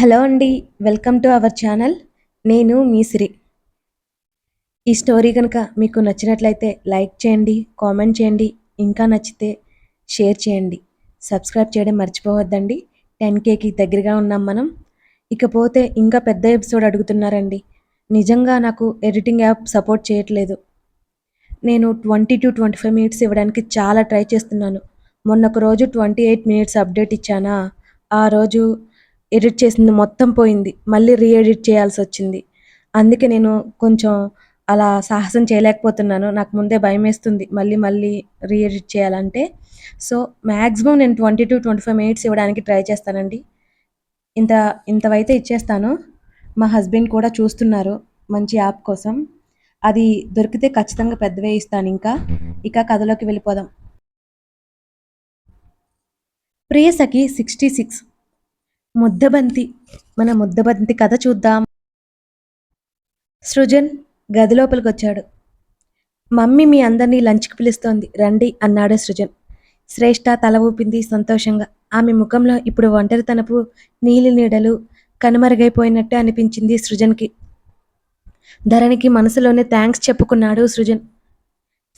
Hello అండి welcome to our channel. నేను మీ సిరి. ఈ స్టోరీ కనుక మీకు నచ్చినట్లయితే లైక్ చేయండి కామెంట్ చేయండి ఇంకా నచ్చితే షేర్ చేయండి. సబ్స్క్రైబ్ చేయడం మర్చిపోవద్దండి. టెన్ కేకి దగ్గరగా ఉన్నాం మనం. ఇకపోతే ఇంకా పెద్ద ఎపిసోడ్ అడుగుతున్నారండి. నిజంగా నాకు ఎడిటింగ్ యాప్ సపోర్ట్ చేయట్లేదు. నేను twenty two twenty five minutes ఇవ్వడానికి చాలా ట్రై చేస్తున్నాను. మొన్న ఒక రోజు ట్వంటీ ఎయిట్ మినిట్స్ అప్డేట్ ఇచ్చానా? ఆ రోజు ఎడిట్ చేసింది మొత్తం పోయింది. మళ్ళీ రీ ఎడిట్ చేయాల్సి వచ్చింది అందుకే నేను కొంచెం అలా సాహసం చేయలేకపోతున్నాను. నాకు ముందే భయం వేస్తుంది మళ్ళీ మళ్ళీ రీ ఎడిట్ చేయాలంటే. సో మ్యాక్సిమం నేను twenty two twenty five minutes ఇవ్వడానికి ట్రై చేస్తానండి. ఇంత ఇంతవైతే ఇచ్చేస్తాను. మా హస్బెండ్ కూడా చూస్తున్నారు మంచి యాప్ కోసం. అది దొరికితే ఖచ్చితంగా పెద్దవే ఇస్తాను ఇంకా. ఇక కథలోకి వెళ్ళిపోదాం. Priyasakhi sixty six. ముద్దబంతి. మన ముద్దబంతి కథ చూద్దాం. సృజన్ గది లోపలికి వచ్చాడు మమ్మీ మీ అందరినీ లంచ్కి పిలుస్తోంది. రండి అన్నాడు సృజన్. శ్రేష్ఠ తల ఊపింది సంతోషంగా. ఆమె ముఖంలో ఇప్పుడు ఒంటరితనపు నీలి నీడలు కనుమరుగైపోయినట్టు అనిపించింది సృజన్కి. ధరణికి మనసులోనే థ్యాంక్స్ చెప్పుకున్నాడు సృజన్.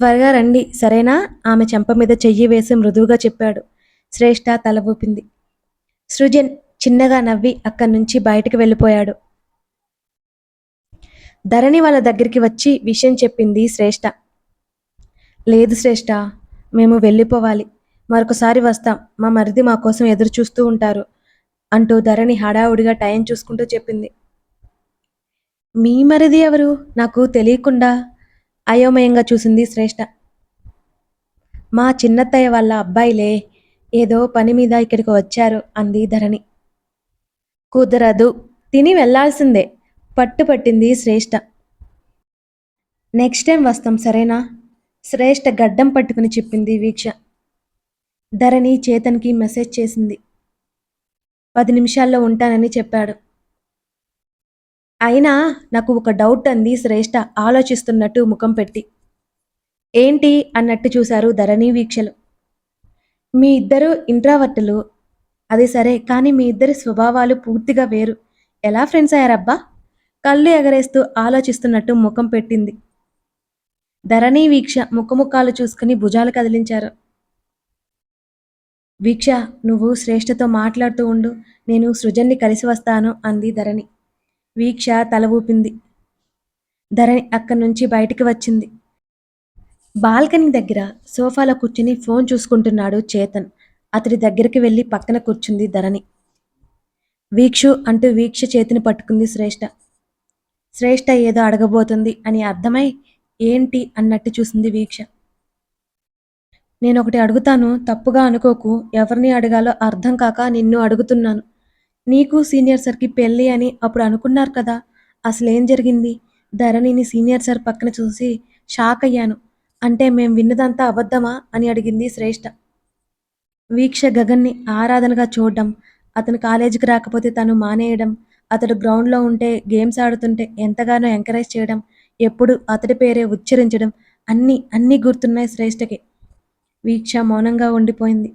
త్వరగా రండి సరేనా? ఆమె చెంప మీద చెయ్యి వేసి మృదువుగా చెప్పాడు. శ్రేష్ఠ తల ఊపింది. సృజన్ చిన్నగా నవ్వి అక్కడి నుంచి బయటకు వెళ్ళిపోయాడు. ధరణి వాళ్ళ దగ్గరికి వచ్చి విషయం చెప్పింది శ్రేష్ఠ లేదు శ్రేష్ఠ మేము వెళ్ళిపోవాలి. మరొకసారి వస్తాం. మా మరిది మా కోసం ఎదురు చూస్తూ ఉంటారు అంటూ ధరణి హడావుడిగా టైం చూసుకుంటూ చెప్పింది. మీ మరిది ఎవరు? నాకు తెలియకుండా అయోమయంగా చూసింది శ్రేష్ఠ మా చిన్నత్తయ్య వాళ్ళ అబ్బాయిలే ఏదో పని మీద ఇక్కడికి వచ్చారు అంది ధరణి. కుదరదు. తిని వెళ్ళాల్సిందే. పట్టుపట్టింది శ్రేష్ఠ నెక్స్ట్ టైం వస్తాం సరేనా? శ్రేష్ఠ గడ్డం పట్టుకుని చెప్పింది వీక్ష. ధరణి చేతన్కి మెసేజ్ చేసింది. పది నిమిషాల్లో ఉంటానని చెప్పాడు. అయినా నాకు ఒక డౌట్ అంది శ్రేష్ఠ ఆలోచిస్తున్నట్టు ముఖం పెట్టి. ఏంటి అన్నట్టు చూశారు ధరణి వీక్షలు. మీ ఇద్దరు ఇంట్రావర్టులు అది సరే కానీ మీ ఇద్దరి స్వభావాలు పూర్తిగా వేరు. ఎలా ఫ్రెండ్స్ అయ్యారబ్బా? కళ్ళు ఎగరేస్తూ ఆలోచిస్తున్నట్టు ముఖం పెట్టింది. ధరణి వీక్ష ముఖముఖాలు చూసుకుని భుజాలు కదిలించారు. వీక్ష నువ్వు శ్రేష్ఠతో మాట్లాడుతూ ఉండు నేను సృజన్ని కలిసి వస్తాను అంది ధరణి. వీక్ష తల ఊపింది. ధరణి అక్కడి నుంచి బయటికి వచ్చింది. బాల్కనీ దగ్గర సోఫాలో కూర్చుని ఫోన్ చూసుకుంటున్నాడు చేతన్. అతడి దగ్గరికి వెళ్ళి పక్కన కూర్చుంది ధరణి. వీక్షు అంటూ వీక్ష చేతిని పట్టుకుంది శ్రేష్ఠ శ్రేష్ఠ ఏదో అడగబోతుంది అని అర్థమై ఏంటి అన్నట్టు చూసింది వీక్ష. నేను ఒకటి అడుగుతాను తప్పుగా అనుకోకు ఎవరిని అడగాలో అర్థం కాక నిన్ను అడుగుతున్నాను. నీకు సీనియర్ సార్కి పెళ్ళి అని అప్పుడు అనుకున్నారు కదా అసలు ఏం జరిగింది? ధరణిని సీనియర్ సార్ పక్కన చూసి షాక్ అయ్యాను అంటే మేం విన్నదంతా అబద్ధమా? అని అడిగింది శ్రేష్ఠ వీక్ష గగన్ని ఆరాధనగా చూడడం అతను కాలేజీకి రాకపోతే తను మానేయడం అతడు గ్రౌండ్లో ఉంటే గేమ్స్ ఆడుతుంటే ఎంతగానో ఎంకరేజ్ చేయడం ఎప్పుడు అతడి పేరే ఉచ్చరించడం అన్నీ అన్నీ గుర్తున్నాయి శ్రేష్ఠకి. వీక్ష మౌనంగా ఉండిపోయింది.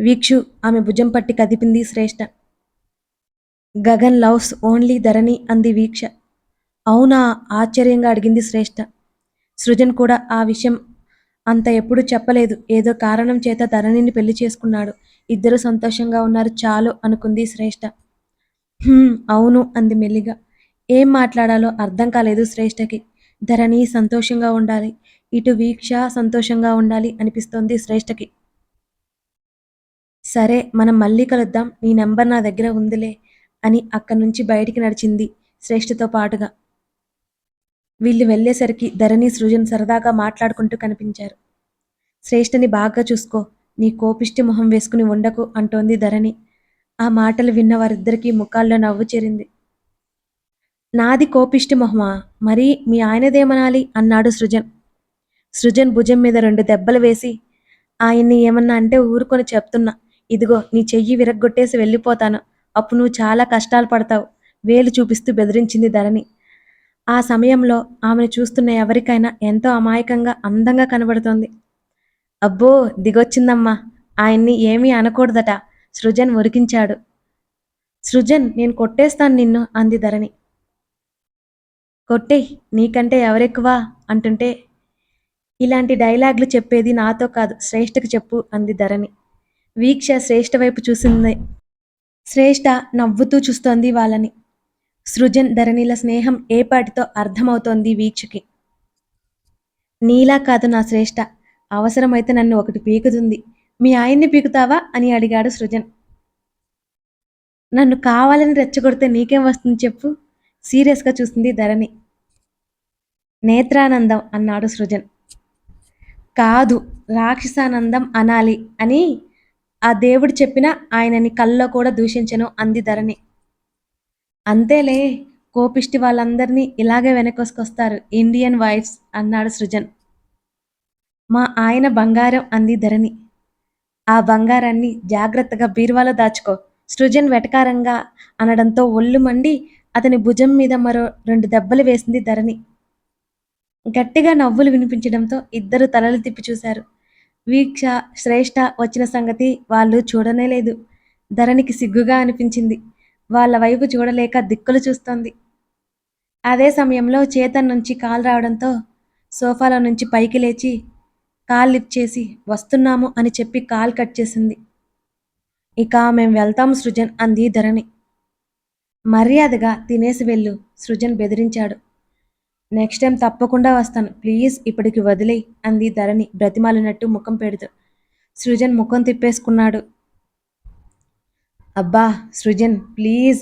వీక్షు ఆమె భుజం పట్టి కదిపింది శ్రేష్ఠ. గగన్ లవ్స్ ఓన్లీ ధరణి అంది వీక్ష. అవునా? ఆశ్చర్యంగా అడిగింది శ్రేష్ఠ. సృజన్ కూడా ఆ విషయం అంత ఎప్పుడు చెప్పలేదు. ఏదో కారణం చేత ధరణిని పెళ్ళి చేసుకున్నాడు. ఇద్దరు సంతోషంగా ఉన్నారు. చాలు అనుకుంది శ్రేష్ఠ అవును అంది మెల్లిగా. ఏం మాట్లాడాలో అర్థం కాలేదు శ్రేష్ఠకి. ధరణి సంతోషంగా ఉండాలి. ఇటు వీక్ష సంతోషంగా ఉండాలి అనిపిస్తోంది శ్రేష్ఠకి. సరే మనం మళ్ళీ కలుద్దాం. నీ నెంబర్ నా దగ్గర ఉందిలే అని అక్కడి నుంచి బయటికి నడిచింది శ్రేష్ఠతో పాటుగా. వీళ్ళు వెళ్ళేసరికి ధరణి సృజన్ సరదాగా మాట్లాడుకుంటూ కనిపించారు. శ్రేష్ఠని బాగా చూసుకో. నీ కోపిష్టి మొహం వేసుకుని ఉండకు అంటోంది ధరణి. ఆ మాటలు విన్న వారిద్దరికీ ముఖాల్లో నవ్వు చేరింది. నాది కోపిష్టి మొహమా? మరి మీ ఆయనదేమనాలి? అన్నాడు సృజన్. సృజన్ భుజం మీద రెండు దెబ్బలు వేసి ఆయన్ని ఏమన్నా అంటే ఊరుకొని చెప్తున్నా. ఇదిగో నీ చెయ్యి విరగ్గొట్టేసి వెళ్ళిపోతాను. అప్పుడు నువ్వు చాలా కష్టాలు పడతావు. వేలు చూపిస్తూ బెదిరించింది ధరణి. ఆ సమయంలో ఆమెను చూస్తున్న ఎవరికైనా ఎంతో అమాయకంగా అందంగా కనబడుతోంది. అబ్బో దిగొచ్చిందమ్మా. ఆయన్ని ఏమీ అనకూడదట. సృజన్ ఉరికించాడు సృజన్ నేను కొట్టేస్తాను నిన్ను అంది ధరణి. కొట్టేయ్ నీకంటే ఎవరెక్కువ? అంటుంటే ఇలాంటి డైలాగ్లు చెప్పేది నాతో కాదు శ్రేష్ఠకు చెప్పు అంది ధరణి. వీక్ష శ్రేష్ఠ వైపు చూసింది. శ్రేష్ఠ నవ్వుతూ చూస్తోంది వాళ్ళని. సృజన్ ధరణిల స్నేహం ఏపాటితో అర్థమవుతోంది వీక్షకి. నీలా కాదు నా శ్రేష్ఠ. అవసరమైతే నన్ను ఒకటి పీకుతుంది. మీ ఆయన్ని పీకుతావా? అని అడిగాడు సృజన్. నన్ను కావాలని రెచ్చగొడితే నీకేం వస్తుంది చెప్పు? సీరియస్గా చూసింది ధరణి. నేత్రానందం అన్నాడు సృజన్. కాదు రాక్షసానందం అనాలి అని ఆ దేవుడు చెప్పినా ఆయనని కల్లో కూడా దూషించను అంది ధరణి. అంతేలే కోపిష్టి వాళ్ళందరినీ ఇలాగే వెనకొసుకొస్తారు ఇండియన్ వైఫ్స్ అన్నాడు సృజన్. మా ఆయన బంగారం అంది ధరణి. ఆ బంగారాన్ని జాగ్రత్తగా బీరువాలో దాచుకో. సృజన్ వెటకారంగా అనడంతో ఒళ్ళు మండి అతని భుజం మీద మరో రెండు దెబ్బలు వేసింది ధరణి. గట్టిగా నవ్వులు వినిపించడంతో ఇద్దరు తలలు తిప్పి చూశారు. వీక్ష శ్రేష్ఠ వచ్చిన సంగతి వాళ్ళు చూడనే లేదు. ధరణికి సిగ్గుగా అనిపించింది. వాళ్ళ వైపు చూడలేక దిక్కులు చూస్తోంది. అదే సమయంలో చేతన్ నుంచి కాల్ రావడంతో సోఫాలో నుంచి పైకి లేచి కాల్ లిఫ్ట్ చేసి వస్తున్నాము అని చెప్పి కాల్ కట్ చేసింది. ఇక మేము వెళ్తాము సృజన్ అంది ధరణి. మర్యాదగా తినేసి వెళ్ళు సృజన్ బెదిరించాడు. నెక్స్ట్ టైం తప్పకుండా వస్తాను ప్లీజ్ ఇప్పటికి వదిలేయి అంది ధరణి బ్రతిమాలినట్టు ముఖం పెడుతూ. సృజన్ ముఖం తిప్పేసుకున్నాడు. అబ్బా సృజన్ ప్లీజ్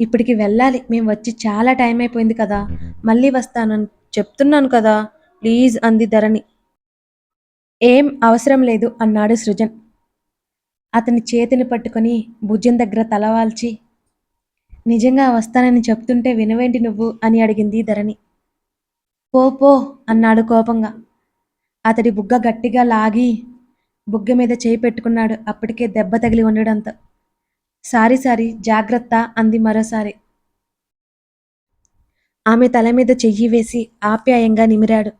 ఇప్పటికి వెళ్ళాలి మేము వచ్చి చాలా టైం అయిపోయింది కదా మళ్ళీ వస్తానని చెప్తున్నాను కదా ప్లీజ్ అంది ధరణి. ఏం అవసరం లేదు అన్నాడు సృజన్. అతని చేతిని పట్టుకొని భుజం దగ్గర తలవాల్చి నిజంగా వస్తానని చెప్తుంటే వినవేంటి నువ్వు అని అడిగింది ధరణి. పో పో అన్నాడు కోపంగా. అతడి బుగ్గ గట్టిగా లాగి బుగ్గ మీద చేయి పెట్టుకున్నాడు. అప్పటికే దెబ్బ తగిలి ఉండడంతో. సారీ సారీ జాగ్రత్త అంది మరోసారి. ఆమె తల మీద చెయ్యి వేసి ఆప్యాయంగా నిమిరాడు.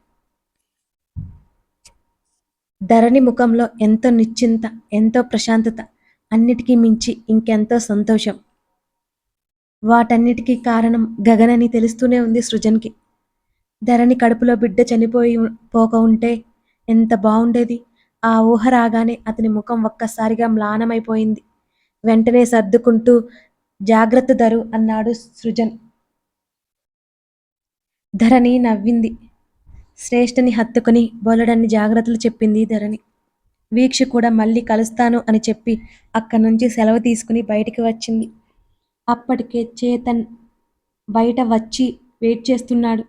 ధరణి ముఖంలో ఎంతో నిశ్చింత ఎంతో ప్రశాంతత అన్నిటికీ మించి ఇంకెంతో సంతోషం. వాటన్నిటికీ కారణం గగనని తెలుస్తూనే ఉంది సృజన్కి. ధరణి కడుపులో బిడ్డ చనిపోయి పోక ఉంటే ఎంత బాగుండేది ఆ ఊహ రాగానే అతని ముఖం ఒక్కసారిగా మ్లానమైపోయింది. వెంటనే సర్దుకుంటూ జాగ్రత్త ధరు అన్నాడు సృజన్. ధరణి నవ్వింది. శ్రేష్ఠని హత్తుకుని బోలెడన్ని జాగ్రత్తలు చెప్పింది ధరణి. వీక్ష కూడా మళ్ళీ కలుస్తాను అని చెప్పి అక్కడి నుంచి సెలవు తీసుకుని బయటికి వచ్చింది. అప్పటికే చేతన్ బయట వచ్చి వెయిట్ చేస్తున్నాడు.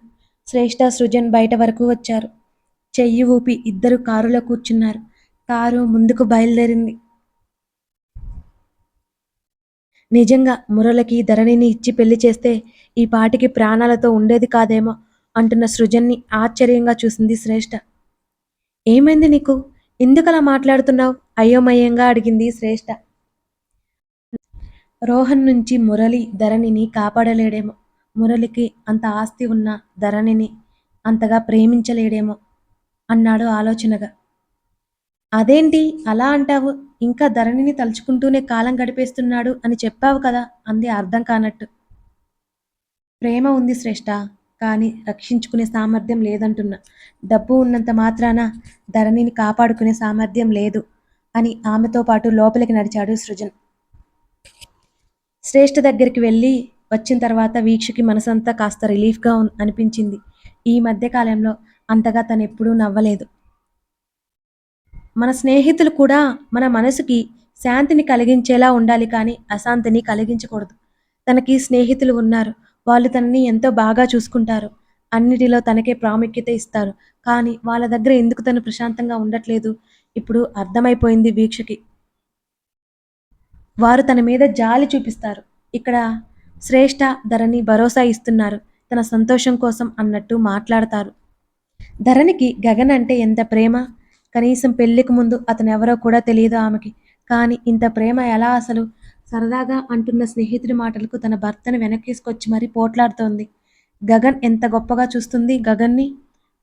శ్రేష్ఠ సృజన్ బయట వరకు వచ్చారు. చెయ్యి ఊపి ఇద్దరు కారులో కూర్చున్నారు. కారు ముందుకు బయలుదేరింది. నిజంగా మురళకి ధరణిని ఇచ్చి పెళ్ళి చేస్తే ఈ పాటికి ప్రాణాలతో ఉండేది కాదేమో. అంటున్న సృజన్ని ఆశ్చర్యంగా చూసింది శ్రేష్ఠ ఏమైంది నీకు? ఎందుకలా మాట్లాడుతున్నావు? అయోమయంగా అడిగింది శ్రేష్ఠ రోహన్ నుంచి మురళి ధరణిని కాపాడలేడేమో. మురళికి అంత ఆస్తి ఉన్న ధరణిని అంతగా ప్రేమించలేడేమో అన్నాడు ఆలోచనగా. అదేంటి? అలా అంటావు? ఇంకా ధరణిని తలుచుకుంటూనే కాలం గడిపేస్తున్నాడు అని చెప్పావు కదా అంది అర్థం కానట్టు. ప్రేమ ఉంది శ్రేష్ఠ కానీ రక్షించుకునే సామర్థ్యం లేదంటున్నా. డబ్బు ఉన్నంత మాత్రాన ధరణిని కాపాడుకునే సామర్థ్యం లేదు అని ఆమెతో పాటు లోపలికి నడిచాడు సృజన్. శ్రేష్ఠ దగ్గరికి వెళ్ళి వచ్చిన తర్వాత వీక్షకి మనసంతా కాస్త రిలీఫ్గా అనిపించింది. ఈ మధ్యకాలంలో అంతగా తను ఎప్పుడూ నవ్వలేదు. మన స్నేహితులు కూడా మన మనసుకి శాంతిని కలిగించేలా ఉండాలి కానీ అశాంతిని కలిగించకూడదు. తనకి స్నేహితులు ఉన్నారు. వాళ్ళు తనని ఎంతో బాగా చూసుకుంటారు. అన్నిటిలో తనకే ప్రాముఖ్యత ఇస్తారు. కానీ వాళ్ళ దగ్గర ఎందుకు తను ప్రశాంతంగా ఉండట్లేదు? ఇప్పుడు అర్థమైపోయింది వీక్షకి. వారు తన మీద జాలి చూపిస్తారు. ఇక్కడ శ్రేష్ఠ ధరణి భరోసా ఇస్తున్నారు. తన సంతోషం కోసం అన్నట్టు మాట్లాడతారు. ధరణికి గగన్ అంటే ఎంత ప్రేమ? కనీసం పెళ్ళికి ముందు అతను ఎవరో కూడా తెలియదు ఆమెకి. కానీ ఇంత ప్రేమ ఎలా అసలు? సరదాగా అంటున్న స్నేహితుడి మాటలకు తన భర్తను వెనకేసుకొచ్చి మరీ పోట్లాడుతోంది. గగన్ ఎంత గొప్పగా చూస్తుంది గగన్ని?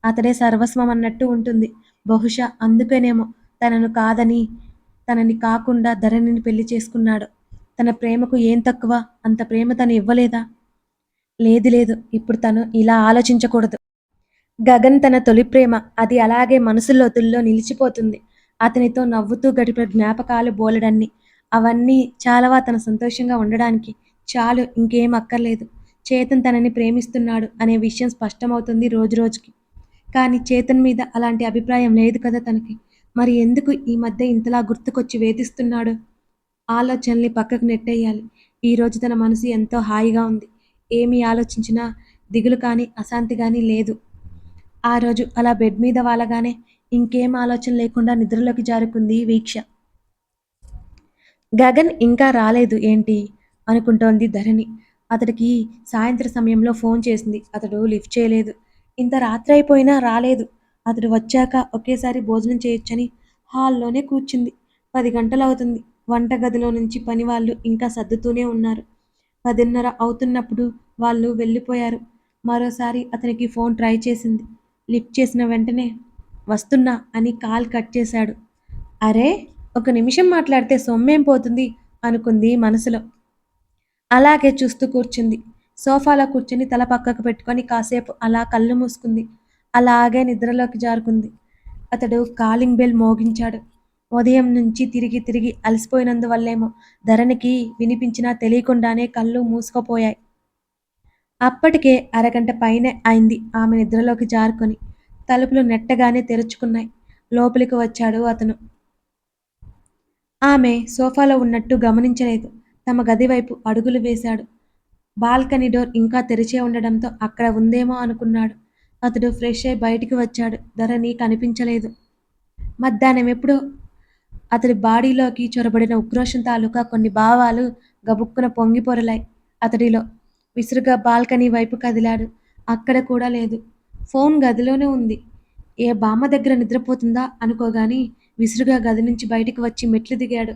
అతడే సర్వస్వం అన్నట్టు ఉంటుంది. బహుశా అందుకేనేమో తనను కాదని తనని కాకుండా ధరణిని పెళ్ళి చేసుకున్నాడు. తన ప్రేమకు ఏం తక్కువ? అంత ప్రేమ తను ఇవ్వలేదా? లేదు లేదు. ఇప్పుడు తను ఇలా ఆలోచించకూడదు. గగన్ తన తొలి ప్రేమ అది అలాగే మనసులోతుల్లో నిలిచిపోతుంది. అతనితో నవ్వుతూ గడిపిన జ్ఞాపకాలు బోలెడన్ని అవన్నీ చాలవా తన సంతోషంగా ఉండడానికి? చాలు ఇంకేం అక్కర్లేదు. చేతన్ తనని ప్రేమిస్తున్నాడు అనే విషయం స్పష్టమవుతుంది రోజు రోజుకి. కానీ చేతన్ మీద అలాంటి అభిప్రాయం లేదు కదా తనకి. మరి ఎందుకు ఈ మధ్య ఇంతలా గుర్తుకొచ్చి వేధిస్తున్నాడు? ఆలోచనల్ని పక్కకు నెట్టేయాలి. ఈరోజు తన మనసు ఎంతో హాయిగా ఉంది. ఏమి ఆలోచించినా దిగులు కానీ అశాంతి కానీ లేదు. ఆ రోజు అలా బెడ్ మీద వాలగానే ఇంకేం ఆలోచన లేకుండా నిద్రలోకి జారుకుంది వీక్ష. గగన్ ఇంకా రాలేదు ఏంటి? అనుకుంటోంది ధరణి. అతడికి సాయంత్ర సమయంలో ఫోన్ చేసింది. అతడు లిఫ్ట్ చేయలేదు. ఇంత రాత్రి అయిపోయినా రాలేదు. అతడు వచ్చాక ఒకేసారి భోజనం చేయొచ్చని హాల్లోనే కూర్చుంది. పది గంటలు అవుతుంది వంటగదిలో నుంచి పని వాళ్ళు ఇంకా సర్దుతూనే ఉన్నారు. పదిన్నర అవుతున్నప్పుడు వాళ్ళు వెళ్ళిపోయారు. మరోసారి అతనికి ఫోన్ ట్రై చేసింది. లిఫ్ట్ చేసిన వెంటనే వస్తున్నా అని కాల్ కట్ చేశాడు. అరే ఒక నిమిషం మాట్లాడితే సొమ్మేం పోతుంది? అనుకుంది మనసులో. అలాగే చూస్తూ కూర్చుంది. సోఫాలో కూర్చుని తల పక్కకు పెట్టుకొని కాసేపు అలా కళ్ళు మూసుకుంది. అలాగే నిద్రలోకి జారుకుంది. అతడు కాలింగ్ బెల్ మోగించాడు. ఉదయం నుంచి తిరిగి తిరిగి అలసిపోయినందువల్లేమో ధరణికి వినిపించినా తెలియకుండానే కళ్ళు మూసుకుపోయాయి. అప్పటికే అరగంట పైనే అయింది ఆమె నిద్రలోకి జారుకొని. తలుపులు నెట్టగానే తెరుచుకున్నాయి. లోపలికి వచ్చాడు అతను. ఆమె సోఫాలో ఉన్నట్టు గమనించలేదు. తమ గది వైపు అడుగులు వేశాడు. బాల్కనీ డోర్ ఇంకా తెరిచే ఉండడంతో అక్కడ ఉందేమో అనుకున్నాడు. అతడు ఫ్రెష్ అయి బయటికి వచ్చాడు. ధరణి కనిపించలేదు మధ్యాహ్నం ఎప్పుడో అతడి బాడీలోకి చొరబడిన ఉక్రోషం తాలూకా కొన్ని భావాలు గబుక్కున పొంగి పొరలాయి. అతడిలో విసురుగా బాల్కనీ వైపు కదిలాడు. అక్కడ కూడా లేదు. ఫోన్ గదిలోనే ఉంది. ఏ బామ్మ దగ్గర నిద్రపోతుందా అనుకోగాని విసురుగా గది నుంచి బయటికి వచ్చి మెట్లు దిగాడు.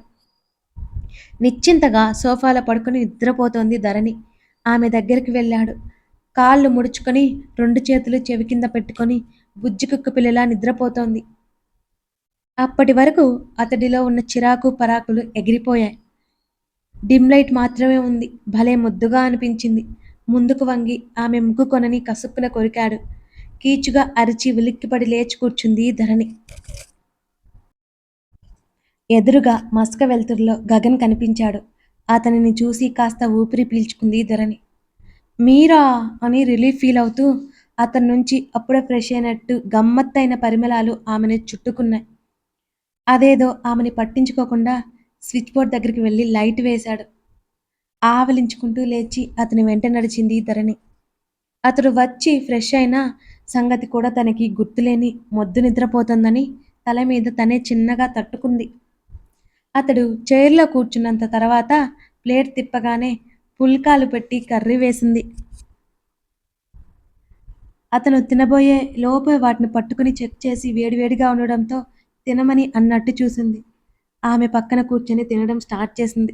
నిశ్చింతగా సోఫాలో పడుకుని నిద్రపోతోంది ధరణి. ఆమె దగ్గరికి వెళ్ళాడు. కాళ్ళు ముడుచుకొని రెండు చేతులు చెవి కింద పెట్టుకొని బుజ్జి కుక్క పిల్లలా నిద్రపోతోంది. అప్పటి వరకు అతడిలో ఉన్న చిరాకు పరాకులు ఎగిరిపోయాయి. డిమ్ లైట్ మాత్రమే ఉంది. భలే ముద్దుగా అనిపించింది. ముందుకు వంగి ఆమె ముగ్గు కొనని కసుక్కున కొరికాడు. కీచుగా అరిచి ఉలిక్కిపడి లేచి కూర్చుంది ధరణి. ఎదురుగా మస్క వెలుతురులో గగన్ కనిపించాడు. అతనిని చూసి కాస్త ఊపిరి పీల్చుకుంది ధరణి. మీరా అని రిలీఫ్ ఫీల్ అవుతూ అతని నుంచి అప్పుడే ఫ్రెష్ అయినట్టు గమ్మత్తైన పరిమళాలు ఆమెను చుట్టుకున్నాయి. అదేదో ఆమెని పట్టించుకోకుండా స్విచ్ బోర్డ్ దగ్గరికి వెళ్ళి లైట్ వేశాడు. ఆవలించుకుంటూ లేచి అతని వెంట నడిచింది ధరణి. అతడు వచ్చి ఫ్రెష్ అయిన సంగతి కూడా తనకి గుర్తులేని మొద్దు నిద్రపోతుందని తల మీద తనే చిన్నగా తట్టుకుంది. అతడు చైర్లో కూర్చున్నంత తర్వాత ప్లేట్ తిప్పగానే పుల్కాలు పెట్టి కర్రీ వేసింది. అతను తినబోయే లోపే వాటిని పట్టుకుని చెక్ చేసి వేడివేడిగా ఉండడంతో తినమని అన్నట్టు చూసింది. ఆమె పక్కన కూర్చొని తినడం స్టార్ట్ చేసింది.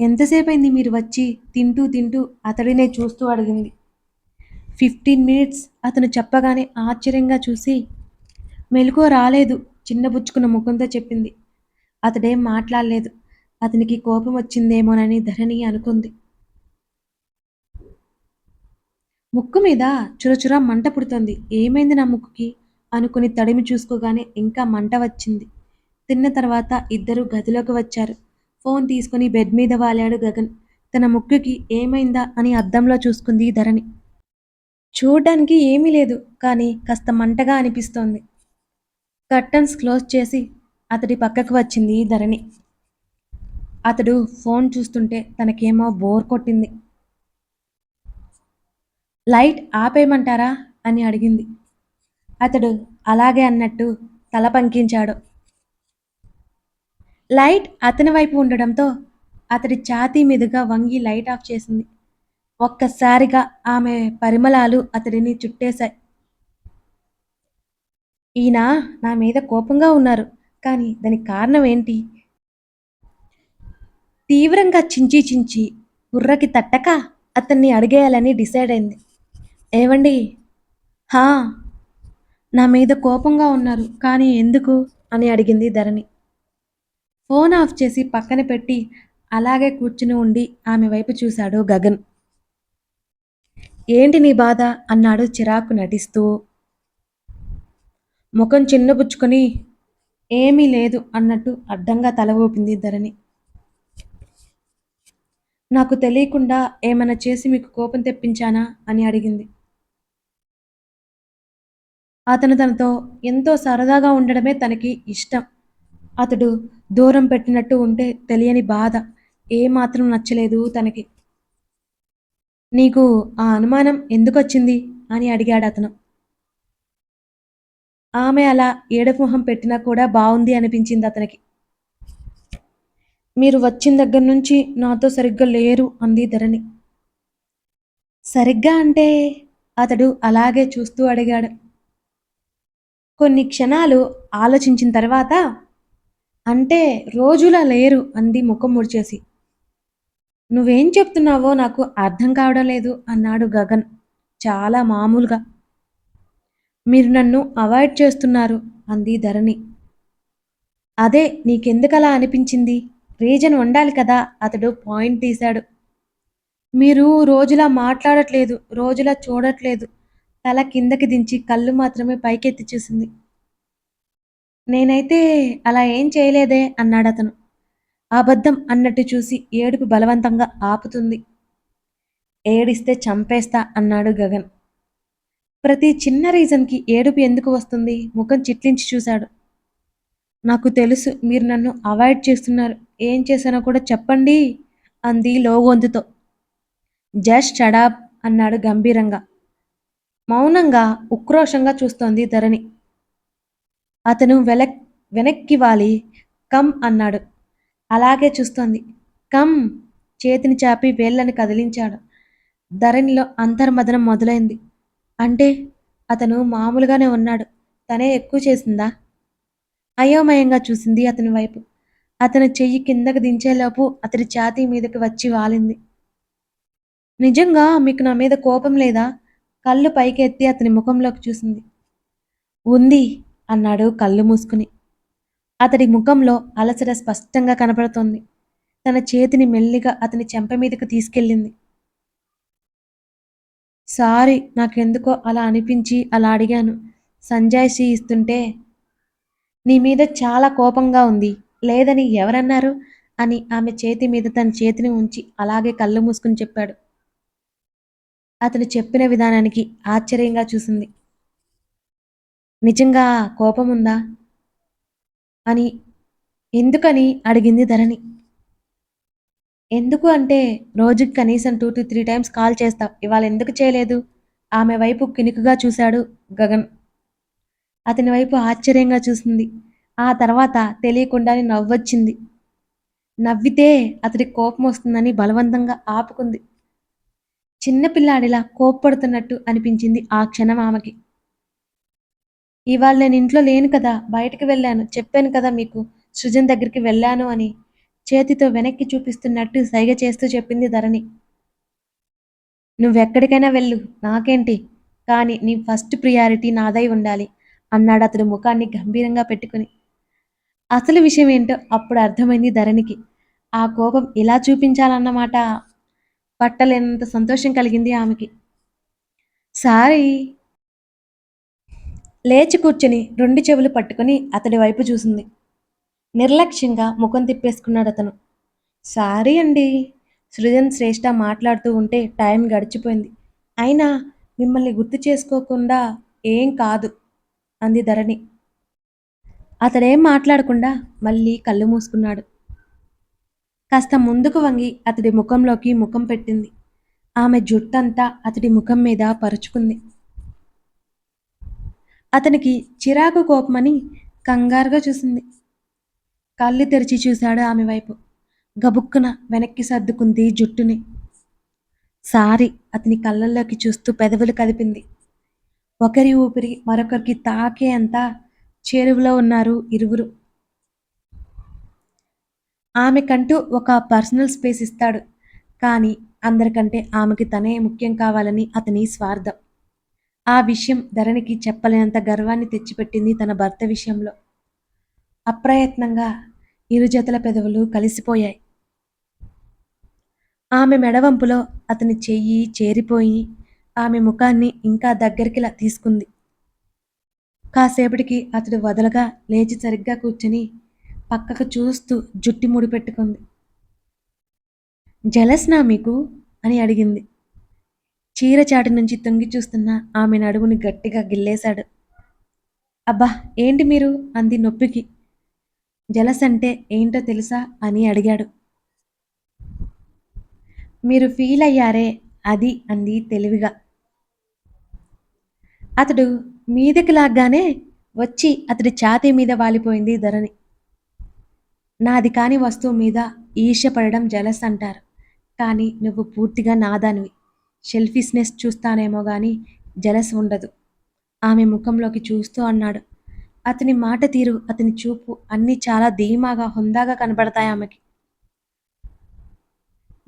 ఎంతసేపు అయింది మీరు వచ్చి తింటూ తింటూ అతడినే చూస్తూ అడిగింది. ఫిఫ్టీన్ మినిట్స్ అతను చెప్పగానే ఆశ్చర్యంగా చూసి మెలకువ రాలేదు చిన్నబుచ్చుకున్న ముఖంతో చెప్పింది. అతడేం మాట్లాడలేదు. అతనికి కోపం వచ్చిందేమోనని ధరణి అనుకుంది. ముక్కు మీద చురచుర మంట పుడుతుంది. ఏమైంది నా ముక్కుకి? అనుకుని తడిమి చూసుకోగానే ఇంకా మంట వచ్చింది. తిన్న తర్వాత ఇద్దరు గదిలోకి వచ్చారు. ఫోన్ తీసుకుని బెడ్ మీద వాలాడు గగన్. తన ముక్కుకి ఏమైందా అని అద్దంలో చూసుకుంది ధరణి. చూడ్డానికి ఏమీ లేదు కానీ కాస్త మంటగా అనిపిస్తోంది. కర్టన్స్ క్లోజ్ చేసి అతడి పక్కకు వచ్చింది ధరణి. అతడు ఫోన్ చూస్తుంటే తనకేమో బోర్ కొట్టింది. లైట్ ఆపేయమంటారా? అని అడిగింది. అతడు అలాగే అన్నట్టు తల పంకించాడు. లైట్ అతని వైపు ఉండడంతో అతడి ఛాతీ మీదుగా వంగి లైట్ ఆఫ్ చేసింది. ఒక్కసారిగా ఆమె పరిమళాలు అతడిని చుట్టేశాయి. ఈయన నా మీద కోపంగా ఉన్నారు. కానీ దానికి కారణం ఏంటి? తీవ్రంగా చించి చించి బుర్రకి తట్టక అతన్ని అడిగేయాలని డిసైడ్ అయింది. ఏవండి? హా నా మీద కోపంగా ఉన్నారు కానీ ఎందుకు? అని అడిగింది ధరణి. ఫోన్ ఆఫ్ చేసి పక్కన పెట్టి అలాగే కూర్చుని ఉండి ఆమె వైపు చూశాడు గగన్. ఏంటి నీ బాధ? అన్నాడు చిరాకు నటిస్తూ. ముఖం చిన్నబుచ్చుకొని ఏమీ లేదు అన్నట్టు అడ్డంగా తల ఊపింది ధరణి. నాకు తెలియకుండా ఏమైనా చేసి మీకు కోపం తెప్పించానా అని అడిగింది. అతను తనతో ఎంతో సరదాగా ఉండడమే తనకి ఇష్టం. అతడు దూరం పెట్టినట్టు ఉంటే తెలియని బాధ ఏమాత్రం నచ్చలేదు తనకి. నీకు ఆ అనుమానం ఎందుకొచ్చింది? అని అడిగాడు అతను. ఆమె అలా ఏడపు మొహం పెట్టినా కూడా బాగుంది అనిపించింది అతనికి. మీరు వచ్చిన దగ్గర నుంచి నాతో సరిగ్గా లేరు అంది ధరణి. సరిగ్గా అంటే అతడు అలాగే చూస్తూ అడిగాడు. కొన్ని క్షణాలు ఆలోచించిన తర్వాత అంటే రోజులా లేరు అంది ముఖం ముడిచేసి. నువ్వేం చెప్తున్నావో నాకు అర్థం కావడం లేదు అన్నాడు గగన్ చాలా మామూలుగా. మీరు నన్ను అవాయిడ్ చేస్తున్నారు అంది ధరణి. అదే నీకెందుకలా అనిపించింది? రీజన్ ఉండాలి కదా అతడు పాయింట్ తీశాడు. మీరు రోజులా మాట్లాడట్లేదు రోజులా చూడట్లేదు. తల కిందకి దించి కళ్ళు మాత్రమే పైకెత్తి చూసింది. నేనైతే అలా ఏం చేయలేదే అన్నాడు అతను. అబద్ధం అన్నట్టు చూసి ఏడుపు బలవంతంగా ఆపుతుంది. ఏడిస్తే చంపేస్తా అన్నాడు గగన్. ప్రతి చిన్న రీజన్కి ఏడుపు ఎందుకు వస్తుంది? ముఖం చిట్లించి చూశాడు. నాకు తెలుసు మీరు నన్ను అవాయిడ్ చేస్తున్నారు. ఏం చేశానో కూడా చెప్పండి అంది లోగొంతుతో. జస్ట్ చడాబ్ అన్నాడు గంభీరంగా. మౌనంగా ఉక్రోషంగా చూస్తోంది ధరణి. అతను వెనక్ వెనక్కి వాలి కమ్ అన్నాడు. అలాగే చూస్తోంది. కమ్ చేతిని చాపి వేళ్ళని కదిలించాడు. ధరణిలో అంతర్మదనం మొదలైంది. అంటే అతను మామూలుగానే ఉన్నాడు. తనే ఎక్కువ చేసిందా? అయోమయంగా చూసింది అతని వైపు. అతని చెయ్యి కిందకు దించేలోపు అతడి ఛాతీ మీదకి వచ్చి వాలింది. నిజంగా మీకు నా మీద కోపం లేదా? కళ్ళు పైకెత్తి అతని ముఖంలోకి చూసింది. ఉంది అన్నాడు కళ్ళు మూసుకుని. అతడి ముఖంలో అలసట స్పష్టంగా కనపడుతోంది. తన చేతిని మెల్లిగా అతని చెంప మీదకు తీసుకెళ్ళింది. సారీ నాకెందుకో అలా అనిపించి అలా అడిగాను. సంజాయిషి ఇస్తుంటే నీ మీద చాలా కోపంగా ఉంది. లేదని ఎవరన్నారు? అని ఆమె చేతి మీద తన చేతిని ఉంచి అలాగే కళ్ళు మూసుకుని చెప్పాడు. అతను చెప్పిన విధానానికి ఆశ్చర్యంగా చూసింది. నిజంగా కోపం ఉందా? అని ఎందుకని అడిగింది ధరణి. ఎందుకు అంటే రోజుకి కనీసం two to three times call చేస్తావు ఇవాళ ఎందుకు చేయలేదు? ఆమె వైపు కినుకుగా చూశాడు గగన్. అతని వైపు ఆశ్చర్యంగా చూసింది. ఆ తర్వాత తెలియకుండానే నవ్వొచ్చింది. నవ్వితే అతడికి కోపం వస్తుందని బలవంతంగా ఆపుకుంది. చిన్నపిల్లాడిలా కోప్పడుతున్నట్టు అనిపించింది ఆ క్షణం ఆమెకి. ఇవాళ నేను ఇంట్లో లేను కదా బయటకు వెళ్ళాను చెప్పాను కదా మీకు సృజన్ దగ్గరికి వెళ్ళాను అని చేతితో వెనక్కి చూపిస్తున్నట్టు సైగ చేస్తూ చెప్పింది ధరణి. నువ్వెక్కడికైనా వెళ్ళు నాకేంటి? కానీ నీ ఫస్ట్ ప్రియారిటీ నాదై ఉండాలి అన్నాడు అతడు ముఖాన్ని గంభీరంగా పెట్టుకుని. అసలు విషయం ఏంటో అప్పుడు అర్థమైంది ధరణికి. ఆ కోపం ఇలా చూపించాలన్నమాట. పట్టలేనంత సంతోషం కలిగింది ఆమెకి. సారీ. లేచి కూర్చుని రెండు చెవులు పట్టుకుని అతడి వైపు చూసింది. నిర్లక్ష్యంగా ముఖం తిప్పేసుకున్నాడు అతను. సారీ అండి. సృజన్ శ్రేష్ఠ మాట్లాడుతూ ఉంటే టైం గడిచిపోయింది. అయినా మిమ్మల్ని గుర్తు చేసుకోకుండా ఏం కాదు అంది ధరణి. అతడేం మాట్లాడకుండా మళ్ళీ కళ్ళు మూసుకున్నాడు. కాస్త ముందుకు వంగి అతడి ముఖంలోకి ముఖం పెట్టింది. ఆమె జుట్టంతా అతడి ముఖం మీద పరుచుకుంది. అతనికి చిరాకు కోపమని కంగారుగా చూసింది. కళ్ళు తెరిచి చూశాడు ఆమె వైపు. గబుక్కున వెనక్కి సర్దుకుంది జుట్టుని. సారి అతని కళ్ళల్లోకి చూస్తూ పెదవులు కదిపింది. ఒకరి ఊపిరి మరొకరికి తాకే అంత చేరువలో ఉన్నారు ఇరువురు. ఆమెకంటూ ఒక పర్సనల్ స్పేస్ ఇస్తాడు కానీ అందరికంటే ఆమెకి తనే ముఖ్యం కావాలని అతని స్వార్థం. ఆ విషయం ధరణికి చెప్పలేనంత గర్వాన్ని తెచ్చిపెట్టింది తన భర్త విషయంలో. అప్రయత్నంగా ఇరు జతల పెదవులు కలిసిపోయాయి. ఆమె మెడవంపులో అతని చెయ్యి చేరిపోయి ఆమె ముఖాన్ని ఇంకా దగ్గరికిలా తీసుకుంది. కాసేపటికి అతడు వదలగా లేచి సరిగ్గా కూర్చొని పక్కకు చూస్తూ జుట్టి ముడిపెట్టుకుంది జలస్నా మీకు? అని అడిగింది. చీరచాటి నుంచి తొంగి చూస్తున్న ఆమె నడుముని గట్టిగా గిల్లేశాడు. అబ్బా ఏంటి మీరు? అంది నొప్పికి. జలస్ అంటే ఏంటో తెలుసా అని అడిగాడు. మీరు ఫీల్ అయ్యారే అది అంది తెలివిగా. అతడు మీదకి లాగ్గానే వచ్చి అతడి ఛాతీ మీద వాలిపోయింది ధరణి. నాది కాని వస్తువు మీద ఈర్ష్యపడడం జలస్ అంటారు. కానీ నువ్వు పూర్తిగా నాదానివి. షెల్ఫిష్నెస్ చూస్తానేమో కానీ జలస్ ఉండదు. ఆమె ముఖంలోకి చూస్తూ అన్నాడు. అతని మాట తీరు అతని చూపు అన్నీ చాలా ధీమాగా హుందాగా కనబడతాయి ఆమెకి.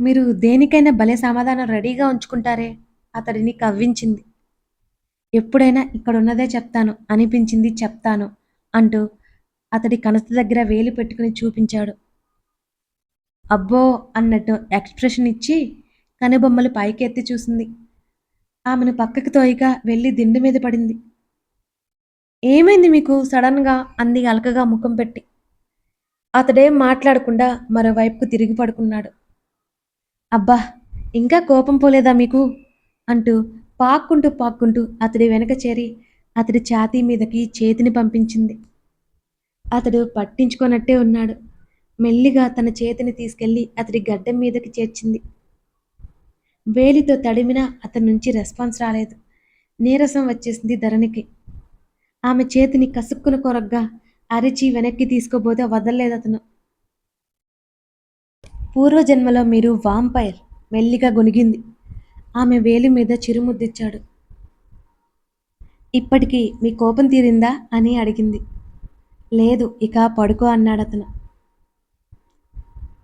మీరు దేనికైనా భలే సమాధానం రెడీగా ఉంచుకుంటారే అతడిని కవ్వించింది. ఎప్పుడైనా ఇక్కడ ఉన్నదే చెప్తాను అనిపించింది చెప్తాను అంటూ అతడి కనస దగ్గర వేలు పెట్టుకుని చూపించాడు. అబ్బో అన్నట్టు ఎక్స్ప్రెషన్ ఇచ్చి కనుబొమ్మలు పైకెత్తి చూసింది. ఆమెను పక్కకు తోయగా వెళ్ళి దిండు మీద పడింది. ఏమైంది మీకు? సడన్గా అంది అలకగా ముఖం పెట్టి. అతడేం మాట్లాడకుండా మరోవైపుకు తిరిగి పడుకున్నాడు. అబ్బా ఇంకా కోపం పోలేదా మీకు? అంటూ పాక్కుంటూ పాక్కుంటూ అతడి వెనక చేరి అతడి ఛాతీ మీదకి చేతిని పంపించింది. అతడు పట్టించుకోనట్టే ఉన్నాడు. మెల్లిగా తన చేతిని తీసుకెళ్ళి అతడి గడ్డం మీదకి చేర్చింది. వేలితో తడిమినా అతని నుంచి రెస్పాన్స్ రాలేదు. నీరసం వచ్చేసింది ధరణికి. ఆమె చేతిని కసుక్కున కొరగ్గా అరిచి వెనక్కి తీసుకోబోతే వదలలేదు అతను. పూర్వజన్మలో మీరు వాంపైర్ మెల్లిగా గొనిగింది. ఆమె వేలి మీద చిరుముద్దిచ్చాడు. ఇప్పటికీ మీ కోపం తీరిందా అని అడిగింది. లేదు ఇక పడుకో అన్నాడు అతను.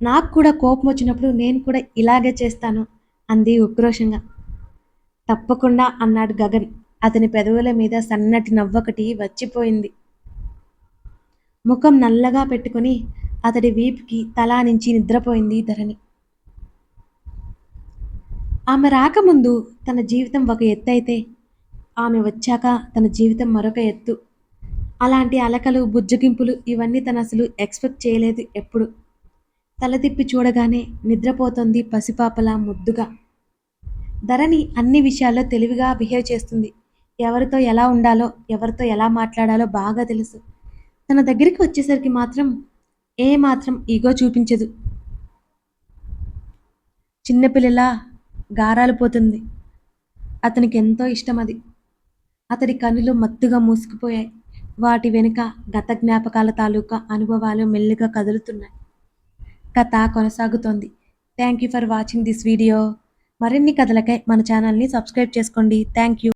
నాకు కూడా కోపం వచ్చినప్పుడు నేను కూడా ఇలాగే చేస్తాను అంది ఉక్రోషంగా. తప్పకుండా అన్నాడు గగన్. అతని పెదవుల మీద సన్నటి నవ్వొకటి వచ్చిపోయింది. ముఖం నల్లగా పెట్టుకుని అతడి వీపుకి తలా నుంచి నిద్రపోయింది ధరణి. ఆమె రాకముందు తన జీవితం ఒక ఎత్తు అయితే ఆమె వచ్చాక తన జీవితం మరొక ఎత్తు. అలాంటి అలకలు బుజ్జగింపులు ఇవన్నీ తను అసలు ఎక్స్పెక్ట్ చేయలేదు ఎప్పుడు. తల తిప్పి చూడగానే నిద్రపోతుంది పసిపాపలా ముద్దుగా. ధరణి అన్ని విషయాల్లో తెలివిగా బిహేవ్ చేస్తుంది. ఎవరితో ఎలా ఉండాలో ఎవరితో ఎలా మాట్లాడాలో బాగా తెలుసు. తన దగ్గరికి వచ్చేసరికి మాత్రం ఏ మాత్రం ఈగో చూపించదు. చిన్నపిల్లలా గారాలు పోతుంది. అతనికి ఎంతో ఇష్టం అది అతడి కనులు మత్తుగా మూసుకుపోయాయి. వాటి వెనుక గత జ్ఞాపకాల తాలూకా అనుభవాలు మెల్లిగా కదులుతున్నాయి. కథ కొనసాగుతోంది. Thank you for watching this video. మరిన్ని కథలకై మన ఛానల్ని సబ్స్క్రైబ్ చేసుకోండి. Thank you.